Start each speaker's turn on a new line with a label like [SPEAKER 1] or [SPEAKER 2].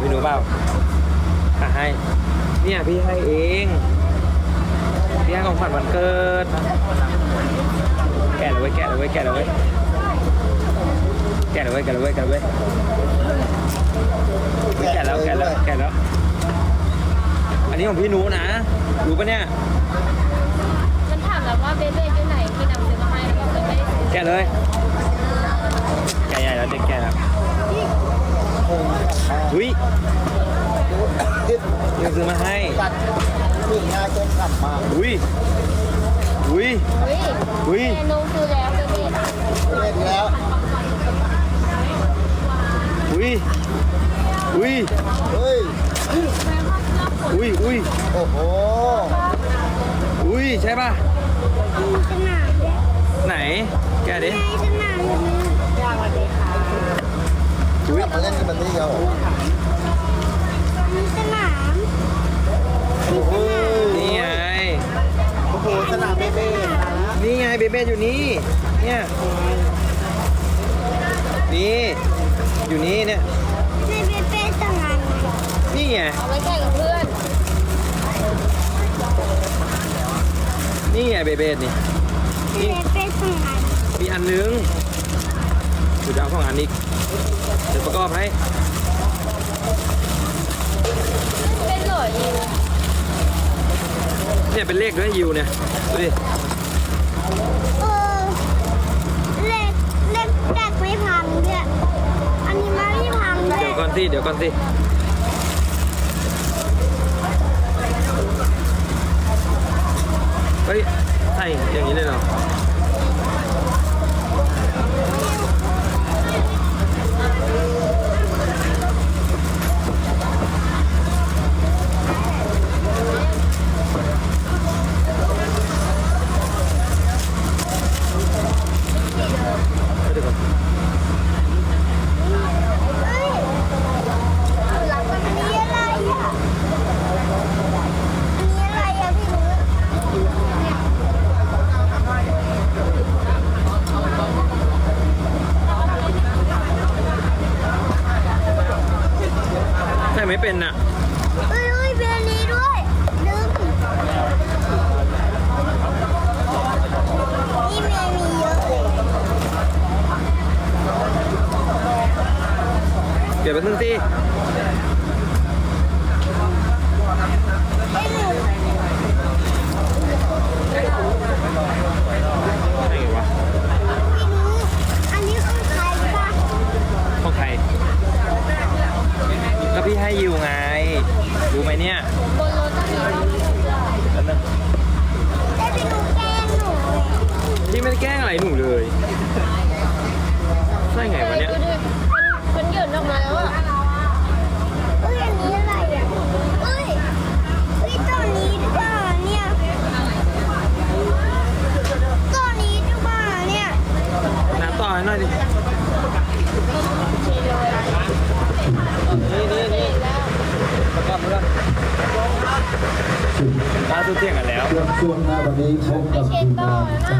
[SPEAKER 1] ของพี่หนูเปล่าอะให้ เนี่ยพี่ให้เอง พี่ให้ของขวัญวันเกิด แกะเลยเว้ยแกะเลยเว้ยแกะเลยเว้ยแกะเลยเว้ยแกะเลยเว้ยแกะเลยเว้ยเฮ้ยแกะแล้วแกะแล้วแกะแล้ว อันนี้ของพี่หนูนะ รู้ปะเนี่ย
[SPEAKER 2] มันถามแบบว่าเบเบ้อยู่ไหนพี่นำซื้อมาให้แล้วก็ไม่ได้ซื้อ
[SPEAKER 1] แกะเลย อุ้ยยังซื้อมาให้
[SPEAKER 3] กัดผู้หญิงง่ายต้มกลับมา
[SPEAKER 1] อุ้ยอุ้ย
[SPEAKER 2] อุ้ย
[SPEAKER 1] อุ้ย
[SPEAKER 2] เมนูคือแล้วเบเบ้
[SPEAKER 3] เล่นแล้ว
[SPEAKER 1] อุ้ยอุ้ย
[SPEAKER 3] เฮ้ย
[SPEAKER 1] อุ้ยอุ้ย
[SPEAKER 3] โอ้โห
[SPEAKER 1] อุ้ยใช่ป่ะ
[SPEAKER 4] สนามเนี่ย
[SPEAKER 1] ไหนแกะดิ
[SPEAKER 4] ในสนามอยู่นี่
[SPEAKER 1] อุ้ย
[SPEAKER 3] ก ลับมาเล่นกันมันนี่เดียว
[SPEAKER 4] มีสนาม
[SPEAKER 3] โอ้โห
[SPEAKER 1] นี่ไง
[SPEAKER 3] โอ้โหสนามเบเบ้
[SPEAKER 1] นี่ไงเบเบ้อยู่นี่ เนี่ย นี่ อยู่นี่เนี่ย
[SPEAKER 4] ในเบเป้สนาม
[SPEAKER 1] นี่ไง
[SPEAKER 2] เอาไว้แข่งกับเพื่อน
[SPEAKER 1] นี่ไงเบเบ้นี่
[SPEAKER 4] ในเบเป้สนาม
[SPEAKER 1] มีอันนึง เดี๋ยวจะเอาของอันอีกเดี๋ยวประกอบให้
[SPEAKER 2] เป็นเหรอยิว
[SPEAKER 1] เนี่ยเป็นเลขด้วยยิวเนี่ยดูดิ
[SPEAKER 4] เออเล็กเล็กแตกไม่พังเนี่ยอันนี้มันไม่พังเล
[SPEAKER 1] เดี๋
[SPEAKER 4] ย
[SPEAKER 1] ยวก่อนสิเดี๋ยวก่อนสิ
[SPEAKER 4] ไม่
[SPEAKER 1] เป็นน่ะ
[SPEAKER 4] เฮ้ยเฮ้ยเบลลี่ด้วยดึงนี่เมย์มีเยอะเลย
[SPEAKER 1] เดี๋ยวแป๊บนึงสิ
[SPEAKER 4] ไอ้หนู
[SPEAKER 1] ใเนี่ย
[SPEAKER 2] บนรถต้องมีต้องมี
[SPEAKER 1] แป๊บนึง
[SPEAKER 4] แต่พี่หนูแกล้งหนูเลย
[SPEAKER 1] พี่ไม่ได้แกล้งอะไรหนูเลยใช่ไงวะเนี่ย
[SPEAKER 2] ดูดิมันมันหย่นออกมาแล้วอะ
[SPEAKER 4] เอ้ยอันนี้อะไรอะเอ้ยเอ้ยตัวนี้ดีกว่าเนี่ยตัวนี้ดีกว่าเนี่ย
[SPEAKER 1] น้ำต่อให้หน่อยดินี่นี่นี่ประกอบด้วยล่า สุดเที่ยงกันแล้ว
[SPEAKER 3] ช่วงหน้าวันนี้พบกับ
[SPEAKER 2] คุณ